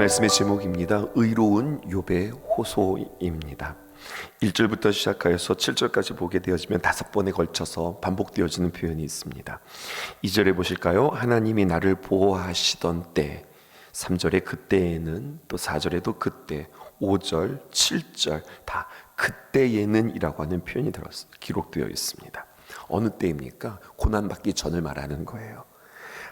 말씀의 제목입니다. 의로운 욥의 호소입니다. 1절부터 시작하여서 7절까지 보게 되어지면 다섯 번에 걸쳐서 반복되어지는 표현이 있습니다. 2절에 보실까요? 하나님이 나를 보호하시던 때 3절에 그때에는 또 4절에도 그때 5절, 7절 다 그때에는 이라고 하는 표현이 들었, 기록되어 있습니다. 어느 때입니까? 고난 받기 전을 말하는 거예요.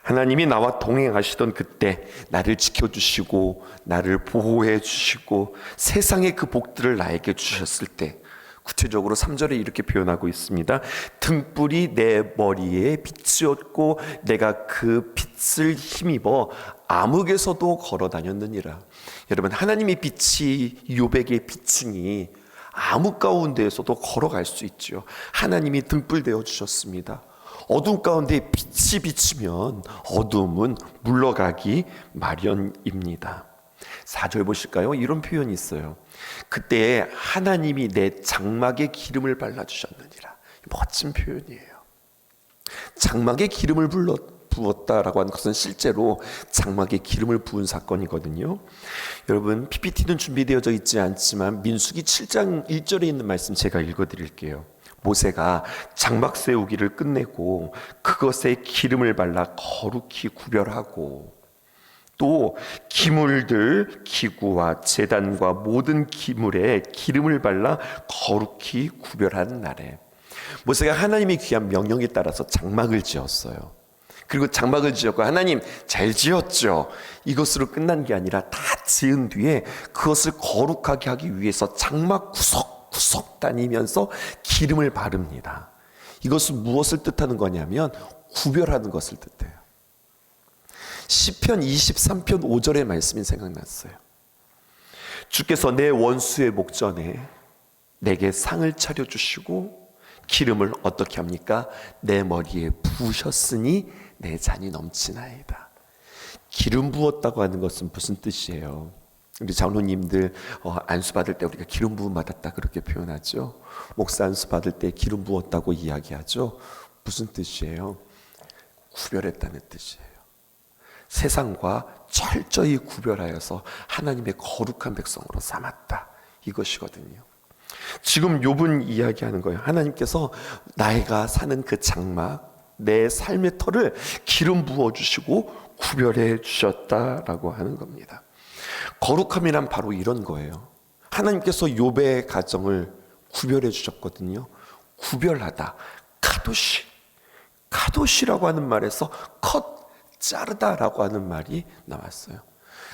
하나님이 나와 동행하시던 그때 나를 지켜주시고 나를 보호해 주시고 세상의 그 복들을 나에게 주셨을 때 구체적으로 3절에 이렇게 표현하고 있습니다. 등불이 내 머리에 빛이었고 내가 그 빛을 힘입어 암흑에서도 걸어 다녔느니라. 여러분 하나님의 빛이 요백의 빛이니 암흑 가운데에서도 걸어갈 수 있죠. 하나님이 등불 되어 주셨습니다. 어둠 가운데 빛이 비치면 어둠은 물러가기 마련입니다. 4절 보실까요? 이런 표현이 있어요. 그때 하나님이 내 장막에 기름을 발라주셨느니라. 멋진 표현이에요. 장막에 기름을 불러 부었다라고 하는 것은 실제로 장막에 기름을 부은 사건이거든요. 여러분 PPT는 준비되어져 있지 않지만 민수기 7장 1절에 있는 말씀 제가 읽어드릴게요. 모세가 장막 세우기를 끝내고 그것에 기름을 발라 거룩히 구별하고 또 기물들 기구와 재단과 모든 기물에 기름을 발라 거룩히 구별한 날에 모세가 하나님의 귀한 명령에 따라서 장막을 지었어요. 그리고 장막을 지었고 하나님 잘 지었죠. 이것으로 끝난 게 아니라 다 지은 뒤에 그것을 거룩하게 하기 위해서 장막 구석 구석 다니면서 기름을 바릅니다. 이것은 무엇을 뜻하는 거냐면 구별하는 것을 뜻해요. 시편 23편 5절의 말씀이 생각났어요. 주께서 내 원수의 목전에 내게 상을 차려 주시고 기름을 어떻게 합니까? 내 머리에 부으셨으니 내 잔이 넘치나이다. 기름 부었다고 하는 것은 무슨 뜻이에요? 우리 장로님들 어, 안수 받을 때 우리가 기름 부음 받았다 그렇게 표현하죠. 목사 안수 받을 때 기름 부었다고 이야기하죠. 무슨 뜻이에요? 구별했다는 뜻이에요. 세상과 철저히 구별하여서 하나님의 거룩한 백성으로 삼았다. 이것이거든요. 지금 욥은 이야기하는 거예요. 하나님께서 나이가 사는 그 장막, 내 삶의 터를 기름 부어 주시고 구별해 주셨다라고 하는 겁니다. 거룩함이란 바로 이런 거예요. 하나님께서 욥의 가정을 구별해 주셨거든요. 구별하다. 카도시. 카도시라고 하는 말에서 컷 자르다라고 하는 말이 나왔어요.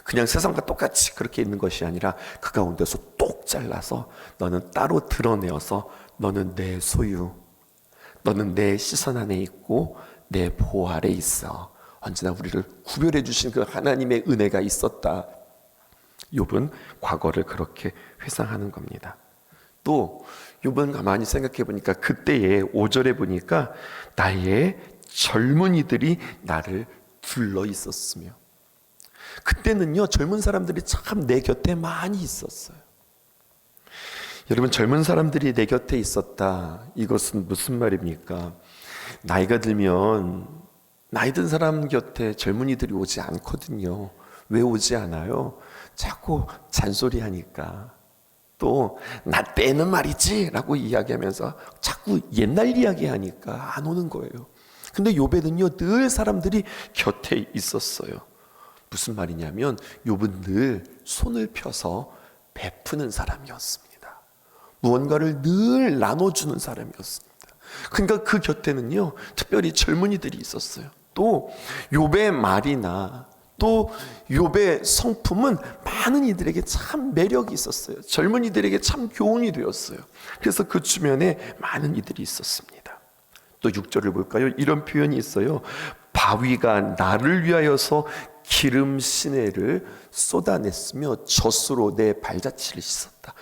그냥 세상과 똑같이 그렇게 있는 것이 아니라 그 가운데서 똑 잘라서 너는 따로 드러내어서 너는 내 소유, 너는 내 시선 안에 있고 내 보호 아래 있어. 언제나 우리를 구별해 주신 그 하나님의 은혜가 있었다. 욥은 과거를 그렇게 회상하는 겁니다. 또 욥은 가만히 생각해 보니까 그때의 5절에 보니까 나의 젊은이들이 나를 둘러 있었으며 그때는요 젊은 사람들이 참 내 곁에 많이 있었어요. 여러분 젊은 사람들이 내 곁에 있었다. 이것은 무슨 말입니까? 나이가 들면 나이 든 사람 곁에 젊은이들이 오지 않거든요. 왜 오지 않아요? 자꾸 잔소리 하니까. 또, 나 때는 말이지! 라고 이야기하면서 자꾸 옛날 이야기 하니까 안 오는 거예요. 근데 요배는요, 늘 사람들이 곁에 있었어요. 무슨 말이냐면, 욥은 늘 손을 펴서 베푸는 사람이었습니다. 무언가를 늘 나눠주는 사람이었습니다. 그러니까 그 곁에는요, 특별히 젊은이들이 있었어요. 또, 욥의 말이나 또 욥의 성품은 많은 이들에게 참 매력이 있었어요. 젊은이들에게 참 교훈이 되었어요. 그래서 그 주변에 많은 이들이 있었습니다. 또 6절을 볼까요? 이런 표현이 있어요. 바위가 나를 위하여서 기름 시내를 쏟아냈으며 젖으로 내 발자취를 씻었다.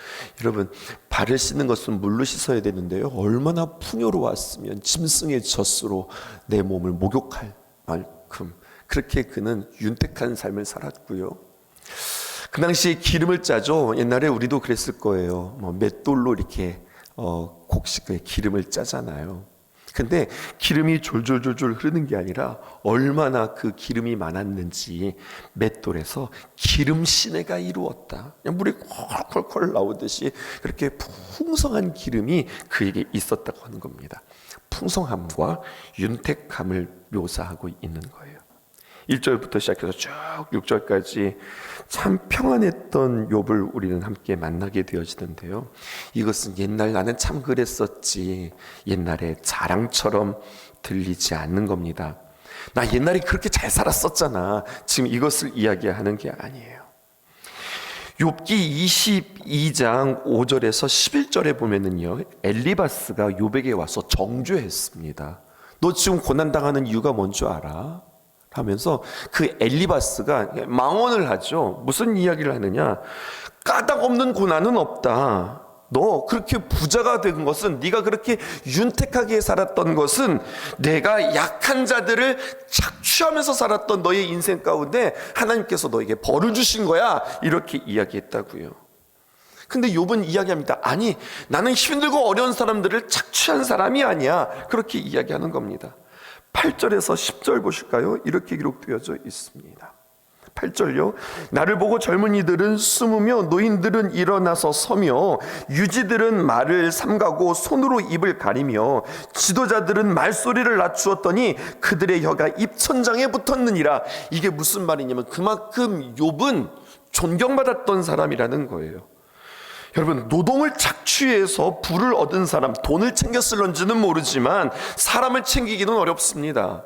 여러분 발을 씻는 것은 물로 씻어야 되는데요. 얼마나 풍요로웠으면 짐승의 젖으로 내 몸을 목욕할 만큼 그렇게 그는 윤택한 삶을 살았고요. 그 당시에 기름을 짜죠. 옛날에 우리도 그랬을 거예요. 뭐 맷돌로 이렇게 어, 곡식에 기름을 짜잖아요. 근데 기름이 졸졸졸졸 흐르는 게 아니라 얼마나 그 기름이 많았는지 맷돌에서 기름 시내가 이루었다. 그냥 물이 콜콜콜 나오듯이 그렇게 풍성한 기름이 그에게 있었다고 하는 겁니다. 풍성함과 윤택함을 묘사하고 있는 거예요. 1절부터 시작해서 쭉 6절까지 참 평안했던 욥을 우리는 함께 만나게 되어지는데요. 이것은 옛날 나는 참 그랬었지. 옛날에 자랑처럼 들리지 않는 겁니다. 나 옛날에 그렇게 잘 살았었잖아. 지금 이것을 이야기하는 게 아니에요. 욥기 22장 5절에서 11절에 보면은요. 엘리바스가 욥에게 와서 정죄했습니다. 너 지금 고난 당하는 이유가 뭔 줄 알아? 하면서 그 엘리바스가 망언을 하죠. 무슨 이야기를 하느냐? 까닭 없는 고난은 없다. 너 그렇게 부자가 된 것은 네가 그렇게 윤택하게 살았던 것은 내가 약한 자들을 착취하면서 살았던 너의 인생 가운데 하나님께서 너에게 벌을 주신 거야. 이렇게 이야기했다고요. 근데 욥은 이야기합니다. 아니, 나는 힘들고 어려운 사람들을 착취한 사람이 아니야. 그렇게 이야기하는 겁니다. 8절에서 10절 보실까요? 이렇게 기록되어져 있습니다. 8절요. 나를 보고 젊은이들은 숨으며 노인들은 일어나서 서며 유지들은 말을 삼가고 손으로 입을 가리며 지도자들은 말소리를 낮추었더니 그들의 혀가 입천장에 붙었느니라. 이게 무슨 말이냐면 그만큼 욥은 존경받았던 사람이라는 거예요. 여러분 노동을 착취해서 부를 얻은 사람 돈을 챙겼을런지는 모르지만 사람을 챙기기는 어렵습니다.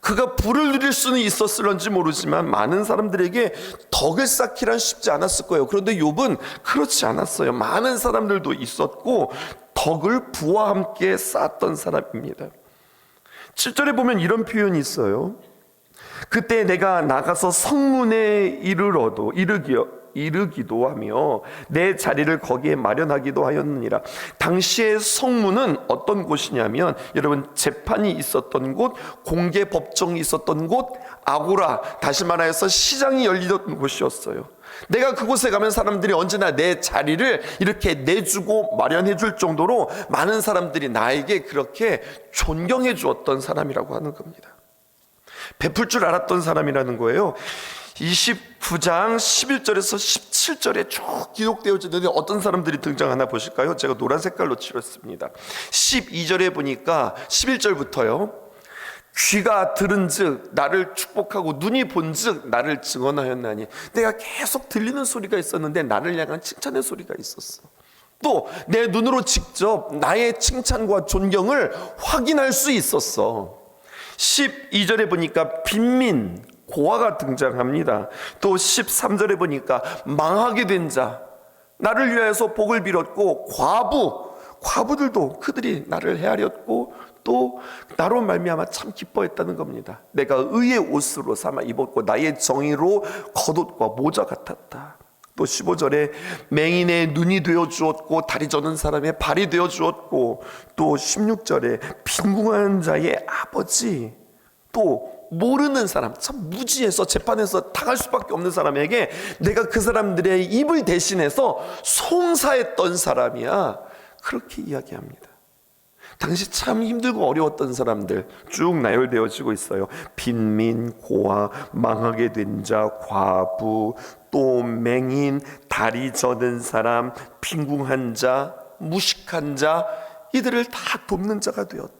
그가 부를 누릴 수는 있었을런지 모르지만 많은 사람들에게 덕을 쌓기란 쉽지 않았을 거예요. 그런데 욥은 그렇지 않았어요. 많은 사람들도 있었고 덕을 부와 함께 쌓았던 사람입니다. 7절에 보면 이런 표현이 있어요. 그때 내가 나가서 성문에 이르러도 이르기요 이르기도 하며 내 자리를 거기에 마련하기도 하였느니라. 당시의 성문은 어떤 곳이냐면 여러분 재판이 있었던 곳, 공개 법정이 있었던 곳, 아고라 다시 말하여서 시장이 열리던 곳이었어요. 내가 그곳에 가면 사람들이 언제나 내 자리를 이렇게 내주고 마련해 줄 정도로 많은 사람들이 나에게 그렇게 존경해 주었던 사람이라고 하는 겁니다. 베풀 줄 알았던 사람이라는 거예요. 29장 11절에서 17절에 쭉 기록되어지는데 어떤 사람들이 등장하나 보실까요? 제가 노란 색깔로 칠했습니다. 12절에 보니까 11절부터요. 귀가 들은즉 나를 축복하고 눈이 본즉 나를 증언하였나니 내가 계속 들리는 소리가 있었는데 나를 향한 칭찬의 소리가 있었어. 또 내 눈으로 직접 나의 칭찬과 존경을 확인할 수 있었어. 12절에 보니까 빈민 고아가 등장합니다. 또 13절에 보니까 망하게 된 자, 나를 위하여서 복을 빌었고 과부, 과부들도 그들이 나를 헤아렸고 또 나로 말미암아 참 기뻐했다는 겁니다. 내가 의의 옷으로 삼아 입었고 나의 정의로 겉옷과 모자 같았다. 또 15절에 맹인의 눈이 되어 주었고 다리 저는 사람의 발이 되어 주었고 또 16절에 빈궁한 자의 아버지 또 모르는 사람, 참 무지해서 재판에서 당할 수밖에 없는 사람에게 내가 그 사람들의 입을 대신해서 송사했던 사람이야. 그렇게 이야기합니다. 당시 참 힘들고 어려웠던 사람들 쭉 나열되어지고 있어요. 빈민, 고아, 망하게 된 자, 과부, 또 맹인, 다리 젖은 사람, 빈궁한 자, 무식한 자, 이들을 다 돕는 자가 되었다.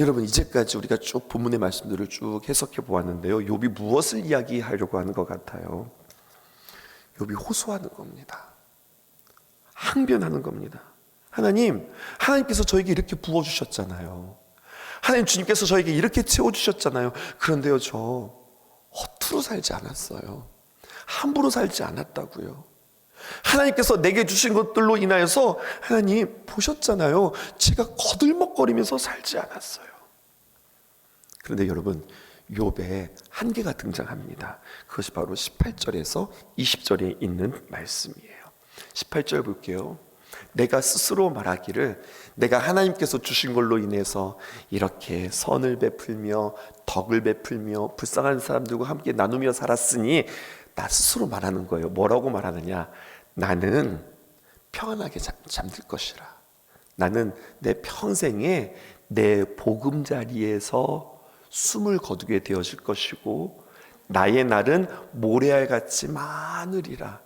여러분 이제까지 우리가 쭉 본문의 말씀들을 쭉 해석해 보았는데요. 욥이 무엇을 이야기하려고 하는 것 같아요? 욥이 호소하는 겁니다. 항변하는 겁니다. 하나님, 하나님께서 저에게 이렇게 부어 주셨잖아요. 하나님 주님께서 저에게 이렇게 채워 주셨잖아요. 그런데요, 저 허투루 살지 않았어요. 함부로 살지 않았다고요. 하나님께서 내게 주신 것들로 인하여서 하나님 보셨잖아요. 제가 거들먹거리면서 살지 않았어요. 그런데 여러분 욥의 한계가 등장합니다. 그것이 바로 18절에서 20절에 있는 말씀이에요. 18절 볼게요. 내가 스스로 말하기를 내가 하나님께서 주신 걸로 인해서 이렇게 선을 베풀며 덕을 베풀며 불쌍한 사람들과 함께 나누며 살았으니 나 스스로 말하는 거예요. 뭐라고 말하느냐? 나는 평안하게 잠, 잠들 것이라. 나는 내 평생에 내 보금자리에서 숨을 거두게 되어질 것이고 나의 날은 모래알 같이 많으리라.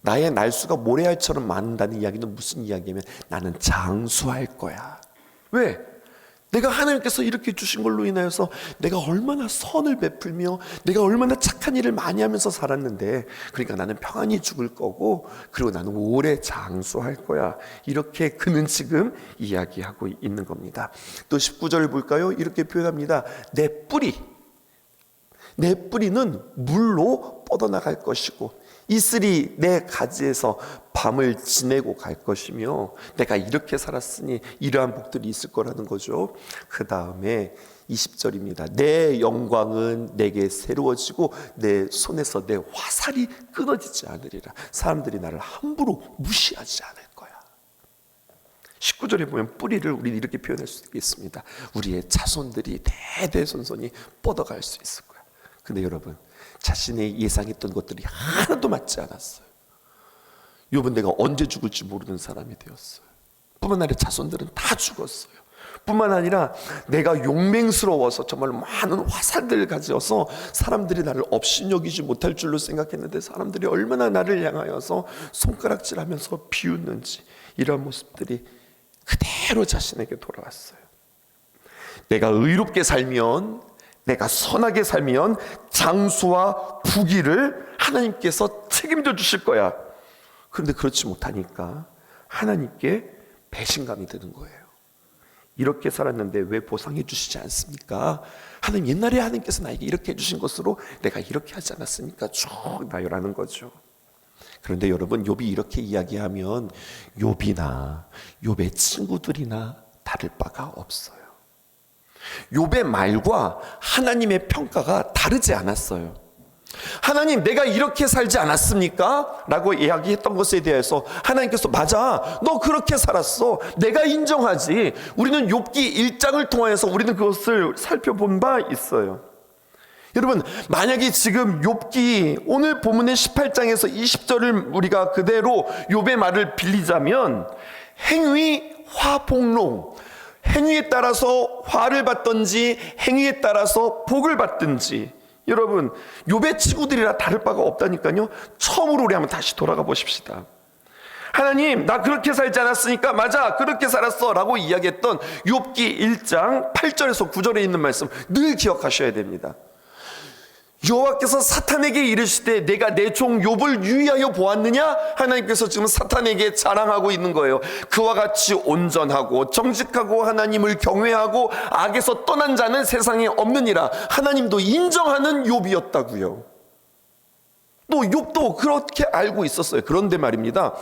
나의 날수가 모래알처럼 많다는 이야기는 무슨 이야기냐면 나는 장수할 거야. 왜? 내가 하나님께서 이렇게 주신 걸로 인하여서 내가 얼마나 선을 베풀며 내가 얼마나 착한 일을 많이 하면서 살았는데 그러니까 나는 평안히 죽을 거고 그리고 나는 오래 장수할 거야. 이렇게 그는 지금 이야기하고 있는 겁니다. 또 19절을 볼까요? 이렇게 표현합니다. 내 뿌리 내 뿌리는 물로 뻗어나갈 것이고 이슬이 내 가지에서 밤을 지내고 갈 것이며 내가 이렇게 살았으니 이러한 복들이 있을 거라는 거죠. 그 다음에 20절입니다. 내 영광은 내게 새로워지고 내 손에서 내 화살이 끊어지지 않으리라. 사람들이 나를 함부로 무시하지 않을 거야. 19절에 보면 뿌리를 우리 이렇게 표현할 수 있겠습니다. 우리의 자손들이 대대손손이 뻗어갈 수 있을 거야. 근데 여러분, 자신의 예상했던 것들이 하나도 맞지 않았어요. 요번 내가 언제 죽을지 모르는 사람이 되었어요. 뿐만 아니라 자손들은 다 죽었어요. 뿐만 아니라 내가 용맹스러워서 정말 많은 화살들을 가져서 사람들이 나를 업신여기지 못할 줄로 생각했는데 사람들이 얼마나 나를 향하여서 손가락질하면서 비웃는지 이런 모습들이 그대로 자신에게 돌아왔어요. 내가 의롭게 살면 내가 선하게 살면 장수와 부귀를 하나님께서 책임져 주실 거야. 그런데 그렇지 못하니까 하나님께 배신감이 드는 거예요. 이렇게 살았는데 왜 보상해 주시지 않습니까? 하나님 옛날에 하나님께서 나에게 이렇게 해주신 것으로 내가 이렇게 하지 않았습니까? 쭉 나열하는 거죠. 그런데 여러분 욥이 이렇게 이야기하면 욥이나 욥의 친구들이나 다를 바가 없어요. 욥의 말과 하나님의 평가가 다르지 않았어요. 하나님, 내가 이렇게 살지 않았습니까? 라고 이야기했던 것에 대해서 하나님께서 맞아, 너 그렇게 살았어. 내가 인정하지. 우리는 욥기 1장을 통하여서 우리는 그것을 살펴본 바 있어요. 여러분, 만약에 지금 욥기 오늘 본문의 18장에서 20절을 우리가 그대로 욥의 말을 빌리자면 행위 화복록 행위에 따라서 화를 받든지 행위에 따라서 복을 받든지. 여러분 요배 친구들이라 다를 바가 없다니까요. 처음으로 우리 한번 다시 돌아가 보십시다. 하나님 나 그렇게 살지 않았으니까 맞아. 그렇게 살았어. 라고 이야기했던 욥기 1장 8절에서 9절에 있는 말씀 늘 기억하셔야 됩니다 여호와께서 사탄에게 이르시되 내가 내 종 욥을 유의하여 보았느냐 하나님께서 지금 사탄에게 자랑하고 있는 거예요. 그와 같이 온전하고 정직하고 하나님을 경외하고 악에서 떠난 자는 세상에 없느니라. 하나님도 인정하는 욥이었다고요. 또 욥도 그렇게 알고 있었어요. 그런데 말입니다.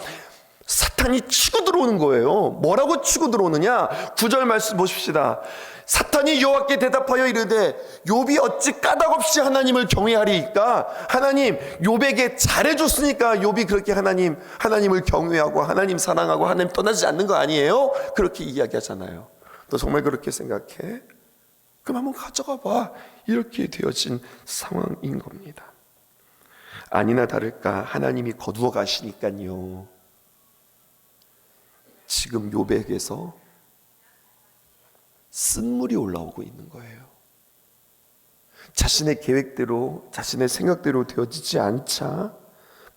사탄이 치고 들어오는 거예요. 뭐라고 치고 들어오느냐? 구절 말씀 보십시다. 사탄이 여호와께 대답하여 이르되 욥이 어찌 까닭없이 하나님을 경외하리까 하나님 욥에게 잘해 줬으니까 욥이 그렇게 하나님 하나님을 경외하고 하나님 사랑하고 하나님 떠나지 않는 거 아니에요? 그렇게 이야기하잖아요. 너 정말 그렇게 생각해? 그럼 한번 가져가 봐. 이렇게 되어진 상황인 겁니다. 아니나 다를까 하나님이 거두어 가시니까요. 지금 욥에게서 쓴물이 올라오고 있는 거예요. 자신의 계획대로, 자신의 생각대로 되어지지 않자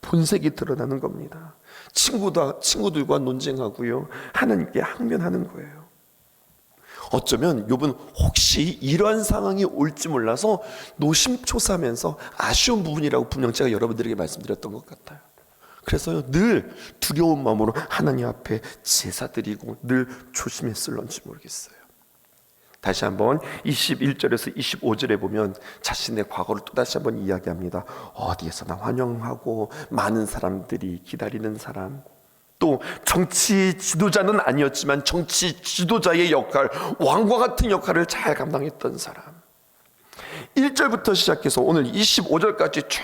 본색이 드러나는 겁니다. 친구다, 친구들과 논쟁하고요. 하나님께 항변하는 거예요. 어쩌면 욥은 혹시 이러한 상황이 올지 몰라서 노심초사하면서 아쉬운 부분이라고 분명 제가 여러분들에게 말씀드렸던 것 같아요. 그래서요 늘 두려운 마음으로 하나님 앞에 제사 드리고 늘 조심했을런지 모르겠어요. 다시 한번 21절에서 25절에 보면 자신의 과거를 또 다시 한번 이야기합니다. 어디에서나 환영하고 많은 사람들이 기다리는 사람. 또 정치 지도자는 아니었지만 정치 지도자의 역할, 왕과 같은 역할을 잘 감당했던 사람. 1절부터 시작해서 오늘 25절까지 쭉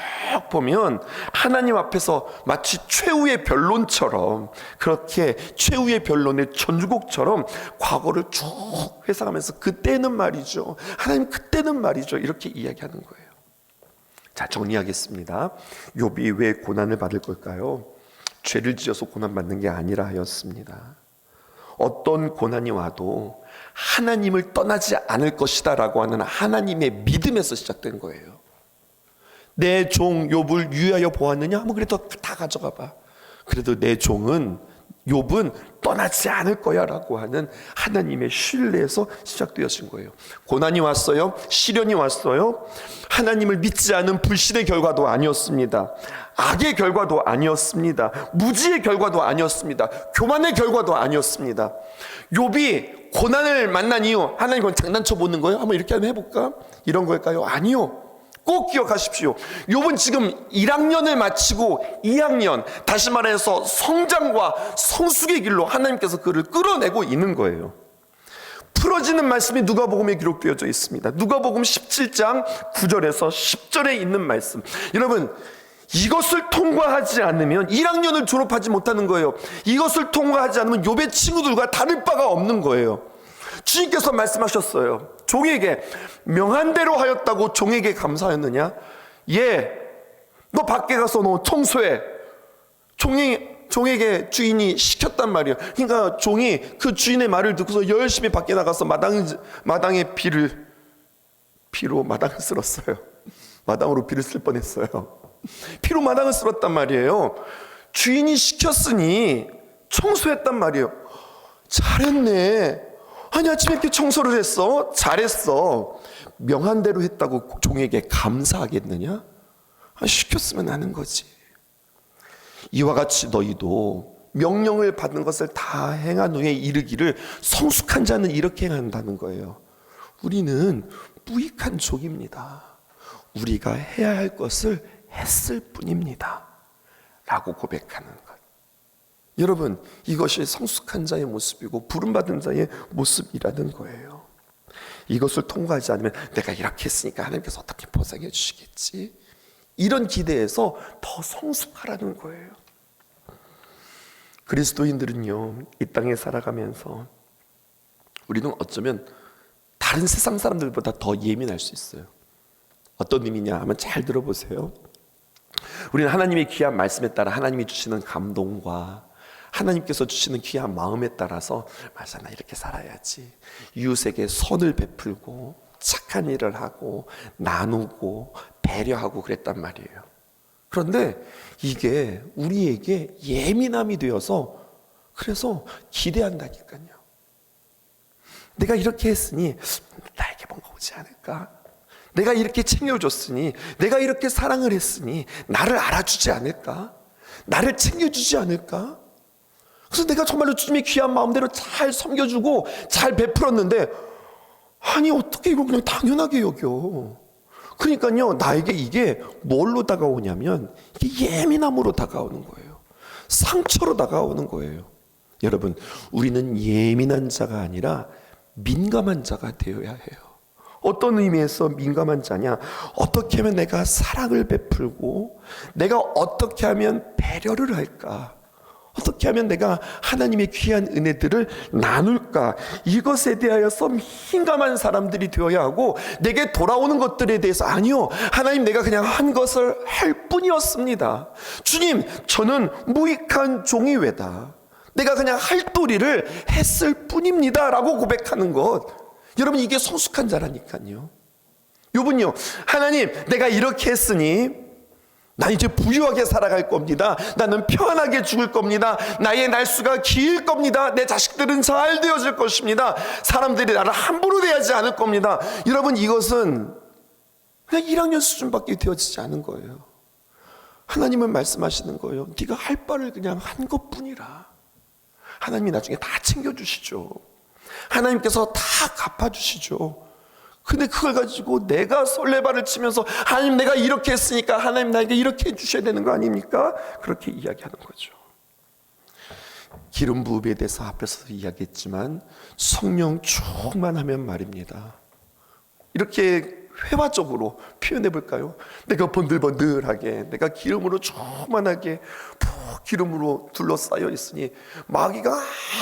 보면 하나님 앞에서 마치 최후의 변론처럼 그렇게 최후의 변론의 전주곡처럼 과거를 쭉 회상하면서 그때는 말이죠. 하나님 그때는 말이죠. 이렇게 이야기하는 거예요. 자, 정리하겠습니다. 욥이 왜 고난을 받을 걸까요? 죄를 지어서 고난 받는 게 아니라 하였습니다. 어떤 고난이 와도 하나님을 떠나지 않을 것이다 라고 하는 하나님의 믿음에서 시작된 거예요. 내 종 욥을 유하여 보았느냐? 뭐 그래도 다 가져가 봐. 그래도 내 종은 욥은 떠나지 않을 거야라고 하는 하나님의 신뢰에서 시작되어진 거예요. 고난이 왔어요. 시련이 왔어요. 하나님을 믿지 않은 불신의 결과도 아니었습니다. 악의 결과도 아니었습니다. 무지의 결과도 아니었습니다. 교만의 결과도 아니었습니다. 욥이 고난을 만난 이유 하나님은 장난쳐 보는 거예요? 한번 이렇게 한번 해볼까? 이런 걸까요? 아니요. 꼭 기억하십시오. 욥은 지금 1학년을 마치고 2학년, 다시 말해서 성장과 성숙의 길로 하나님께서 그를 끌어내고 있는 거예요. 풀어지는 말씀이 누가복음에 기록되어져 있습니다. 누가복음 17장 9절에서 10절에 있는 말씀. 여러분, 이것을 통과하지 않으면 1학년을 졸업하지 못하는 거예요. 이것을 통과하지 않으면 욥의 친구들과 다를 바가 없는 거예요. 주님께서 말씀하셨어요. 종에게 명한 대로 하였다고 종에게 감사하였느냐? 예. 너 밖에 가서 너 청소해. 종이 종에게 주인이 시켰단 말이에요. 그러니까 종이 그 주인의 말을 듣고서 열심히 밖에 나가서 마당 마당에 비를 피로 마당을 쓸었어요. 마당으로 비를 쓸 뻔했어요. 피로 마당을 쓸었단 말이에요. 주인이 시켰으니 청소했단 말이에요. 잘했네. 아니 아침에 이렇게 청소를 했어. 잘했어. 명한 대로 했다고 종에게 감사하겠느냐? 아, 시켰으면 하는 거지. 이와 같이 너희도 명령을 받는 것을 다 행한 후에 이르기를 성숙한 자는 이렇게 행한다는 거예요. 우리는 무익한 종입니다. 우리가 해야 할 것을 했을 뿐입니다. 라고 고백하는 것. 여러분, 이것이 성숙한 자의 모습이고 부름받은 자의 모습이라는 거예요. 이것을 통과하지 않으면 내가 이렇게 했으니까 하나님께서 어떻게 보상해 주시겠지? 이런 기대에서 더 성숙하라는 거예요. 그리스도인들은요, 이 땅에 살아가면서 우리는 어쩌면 다른 세상 사람들보다 더 예민할 수 있어요. 어떤 의미냐 하면 잘 들어보세요. 우리는 하나님의 귀한 말씀에 따라 하나님이 주시는 감동과 하나님께서 주시는 귀한 마음에 따라서 맞아 나 이렇게 살아야지 이웃에게 선을 베풀고 착한 일을 하고 나누고 배려하고 그랬단 말이에요. 그런데 이게 우리에게 예민함이 되어서 그래서 기대한다니까요. 내가 이렇게 했으니 나에게 뭔가 오지 않을까? 내가 이렇게 챙겨줬으니, 내가 이렇게 사랑을 했으니, 나를 알아주지 않을까? 나를 챙겨주지 않을까? 그래서 내가 정말로 주님의 귀한 마음대로 잘 섬겨주고, 잘 베풀었는데, 아니, 어떻게 이걸 그냥 당연하게 여겨? 그러니까요, 나에게 이게 뭘로 다가오냐면, 이게 예민함으로 다가오는 거예요. 상처로 다가오는 거예요. 여러분, 우리는 예민한 자가 아니라 민감한 자가 되어야 해요. 어떤 의미에서 민감한 자냐? 어떻게 하면 내가 사랑을 베풀고, 내가 어떻게 하면 배려를 할까? 어떻게 하면 내가 하나님의 귀한 은혜들을 나눌까? 이것에 대하여서 민감한 사람들이 되어야 하고, 내게 돌아오는 것들에 대해서, 아니요. 하나님 내가 그냥 한 것을 할 뿐이었습니다. 주님, 저는 무익한 종이 왜다. 내가 그냥 할 도리를 했을 뿐입니다. 라고 고백하는 것. 여러분 이게 성숙한 자라니까요. 요분요. 하나님 내가 이렇게 했으니 나 이제 부유하게 살아갈 겁니다. 나는 편하게 죽을 겁니다. 나의 날수가 길 겁니다. 내 자식들은 잘 되어질 것입니다. 사람들이 나를 함부로 대하지 않을 겁니다. 여러분 이것은 그냥 1학년 수준밖에 되어지지 않은 거예요. 하나님은 말씀하시는 거예요. 네가 할 바를 그냥 한 것뿐이라. 하나님이 나중에 다 챙겨주시죠. 하나님께서 다 갚아주시죠. 근데 그걸 가지고 내가 설레발을 치면서 하나님 내가 이렇게 했으니까 하나님 나에게 이렇게 해주셔야 되는 거 아닙니까? 그렇게 이야기하는 거죠. 기름 부음에 대해서 앞에서 이야기했지만 성령 충만하면 말입니다. 이렇게 회화적으로 표현해 볼까요? 내가 번들번들하게 내가 기름으로 충만하게 푹 기름으로 둘러싸여 있으니 마귀가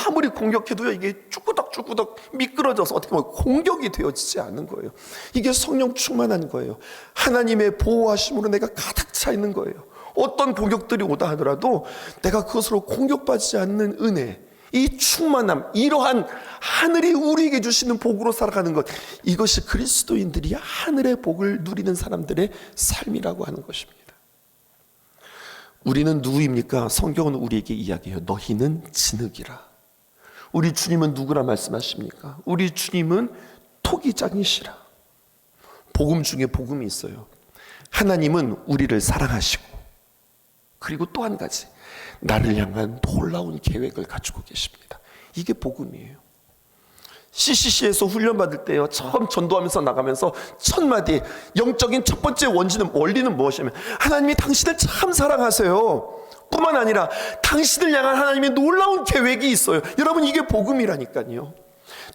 아무리 공격해도요 이게 쭈꾸덕쭈꾸덕 미끄러져서 어떻게 보면 공격이 되어지지 않는 거예요. 이게 성령 충만한 거예요. 하나님의 보호하심으로 내가 가득 차 있는 거예요. 어떤 공격들이 오다 하더라도 내가 그것으로 공격받지 않는 은혜 이 충만함, 이러한 하늘이 우리에게 주시는 복으로 살아가는 것, 이것이 그리스도인들이 하늘의 복을 누리는 사람들의 삶이라고 하는 것입니다. 우리는 누구입니까? 성경은 우리에게 이야기해요. 너희는 진흙이라. 우리 주님은 누구라 말씀하십니까? 우리 주님은 토기장이시라. 복음 중에 복음이 있어요. 하나님은 우리를 사랑하시고, 그리고 또 한 가지, 나를 향한 놀라운 계획을 가지고 계십니다. 이게 복음이에요. CCC에서 훈련받을 때요, 처음 전도하면서 나가면서 첫 마디, 영적인 첫 번째 원지는, 원리는 무엇이냐면, 하나님이 당신을 참 사랑하세요. 뿐만 아니라, 당신을 향한 하나님의 놀라운 계획이 있어요. 여러분, 이게 복음이라니까요.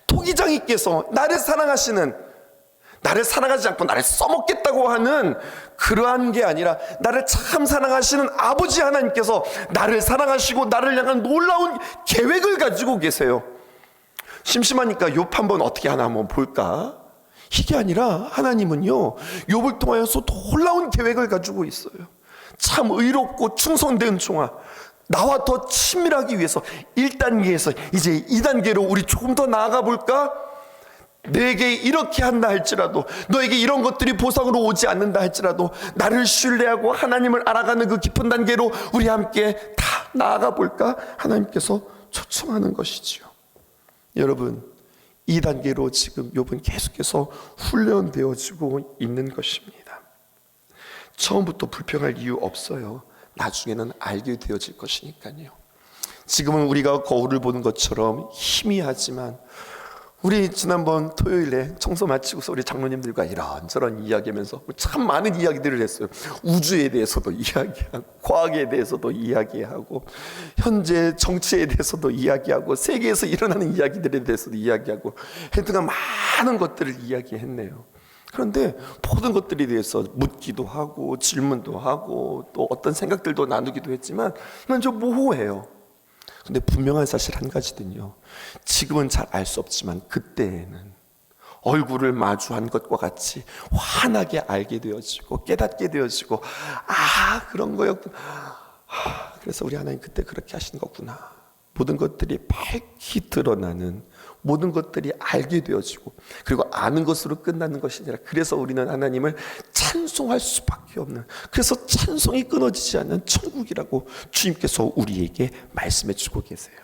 토기장이께서 나를 사랑하시는, 나를 사랑하지 않고 나를 써먹겠다고 하는 그러한 게 아니라 나를 참 사랑하시는 아버지 하나님께서 나를 사랑하시고 나를 향한 놀라운 계획을 가지고 계세요. 심심하니까 욥 한번 어떻게 하나 한번 볼까? 이게 아니라 하나님은요 욥을 통하여서 놀라운 계획을 가지고 있어요. 참 의롭고 충성된 종아 나와 더 친밀하기 위해서 1단계에서 이제 2단계로 우리 조금 더 나아가 볼까? 내게 이렇게 한다 할지라도 너에게 이런 것들이 보상으로 오지 않는다 할지라도 나를 신뢰하고 하나님을 알아가는 그 깊은 단계로 우리 함께 다 나아가 볼까? 하나님께서 초청하는 것이지요. 여러분, 이 단계로 지금 욥은 계속해서 훈련되어지고 있는 것입니다. 처음부터 불평할 이유 없어요. 나중에는 알게 되어질 것이니까요. 지금은 우리가 거울을 보는 것처럼 희미하지만 우리 지난번 토요일에 청소 마치고서 우리 장로님들과 이런저런 이야기하면서 참 많은 이야기들을 했어요. 우주에 대해서도 이야기하고, 과학에 대해서도 이야기하고, 현재 정치에 대해서도 이야기하고, 세계에서 일어나는 이야기들에 대해서도 이야기하고, 하여튼간 많은 것들을 이야기했네요. 그런데 모든 것들에 대해서 묻기도 하고, 질문도 하고, 또 어떤 생각들도 나누기도 했지만, 난 좀 모호해요. 근데 분명한 사실 한 가지는요. 지금은 잘 알 수 없지만 그때에는 얼굴을 마주한 것과 같이 환하게 알게 되어지고 깨닫게 되어지고 아 그런 거였구나. 아, 그래서 우리 하나님 그때 그렇게 하신 거구나. 모든 것들이 밝히 드러나는 모든 것들이 알게 되어지고 그리고 아는 것으로 끝나는 것이 아니라 그래서 우리는 하나님을 찬송할 수밖에 없는 그래서 찬송이 끊어지지 않는 천국이라고 주님께서 우리에게 말씀해 주고 계세요.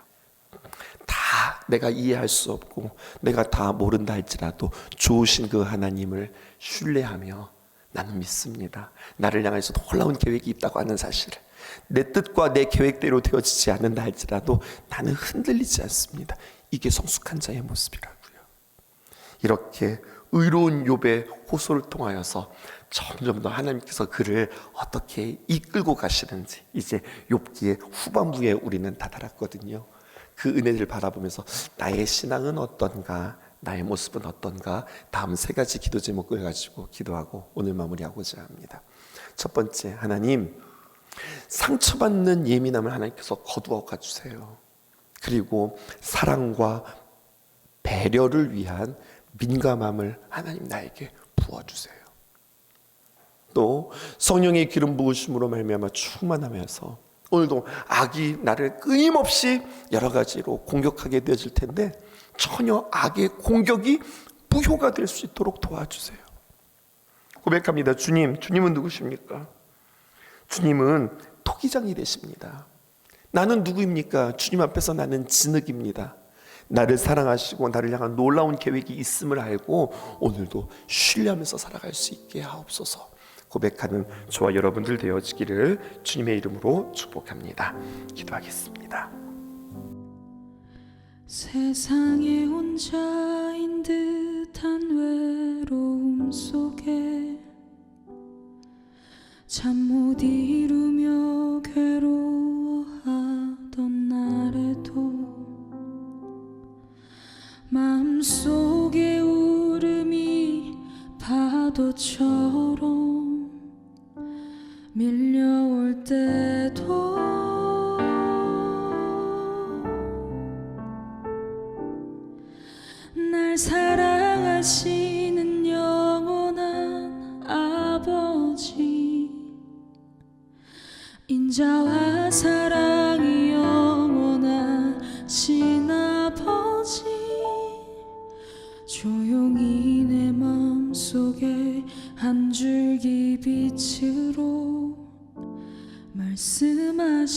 다 내가 이해할 수 없고 내가 다 모른다 할지라도 좋으신 그 하나님을 신뢰하며 나는 믿습니다. 나를 향해서 놀라운 계획이 있다고 하는 사실을 내 뜻과 내 계획대로 되어지지 않는다 할지라도 나는 흔들리지 않습니다. 이게 성숙한 자의 모습이라고요. 이렇게 의로운 욥의 호소를 통하여서 점점 더 하나님께서 그를 어떻게 이끌고 가시는지 이제 욥기의 후반부에 우리는 다다랐거든요. 그 은혜를 바라보면서 나의 신앙은 어떤가, 나의 모습은 어떤가, 다음 세 가지 기도 제목을 가지고 기도하고 오늘 마무리하고자 합니다. 첫 번째, 하나님, 상처받는 예민함을 하나님께서 거두어 가주세요. 그리고 사랑과 배려를 위한 민감함을 하나님 나에게 부어주세요. 또 성령의 기름 부으심으로 말미암아 충만하면서 오늘도 악이 나를 끊임없이 여러 가지로 공격하게 되어질 텐데 전혀 악의 공격이 무효가 될 수 있도록 도와주세요. 고백합니다. 주님, 주님은 누구십니까? 주님은 토기장이 되십니다. 나는 누구입니까? 주님 앞에서 나는 진흙입니다. 나를 사랑하시고 나를 향한 놀라운 계획이 있음을 알고 오늘도 신뢰하면서 살아갈 수 있게 하옵소서. 고백하는 저와 여러분들 되어지기를 주님의 이름으로 축복합니다. 기도하겠습니다. 세상에 혼자인 듯한 외로움 속에 잠 못 이루며 괴로워 마음속에 울음이 파도처럼 밀려올 때도 날 사랑하시는 영원한 아버지 인자와 사랑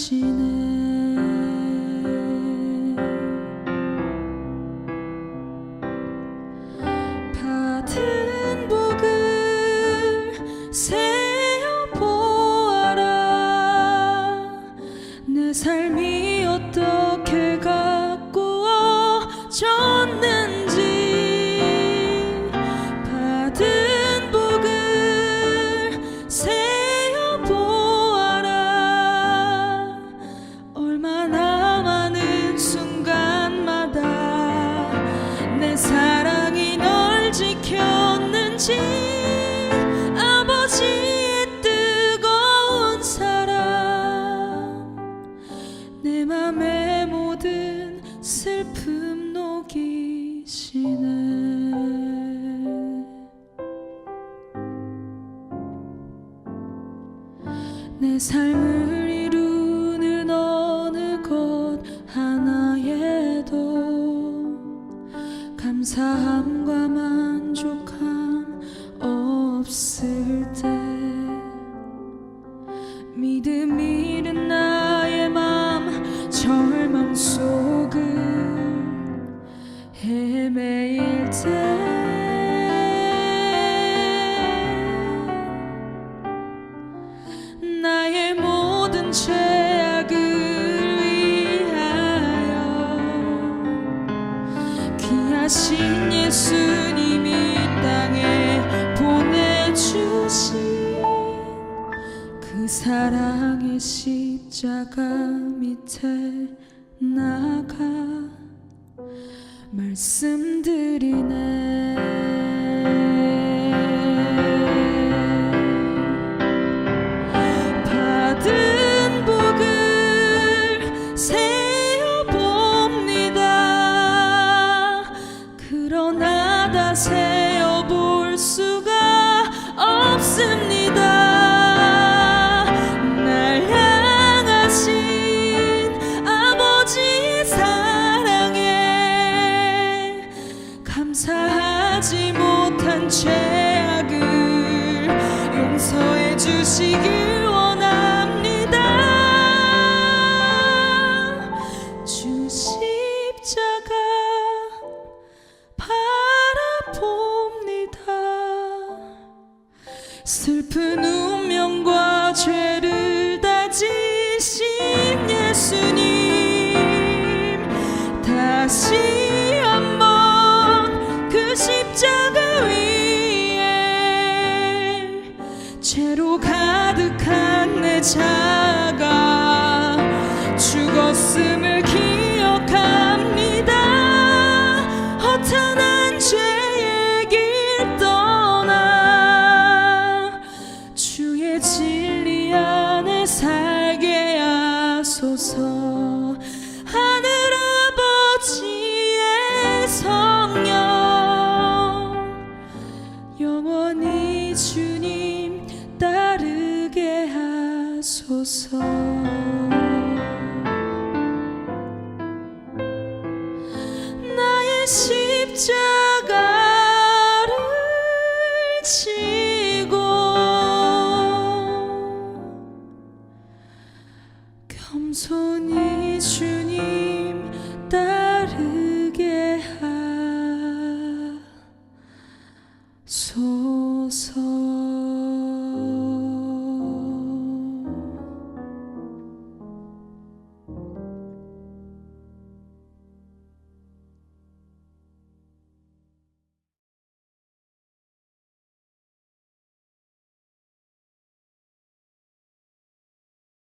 다시 心。 죄악을 위하여 귀하신 예수님이 땅에 보내주신 그 사랑의 십자가 밑에 나가 말씀드리네. to seek you.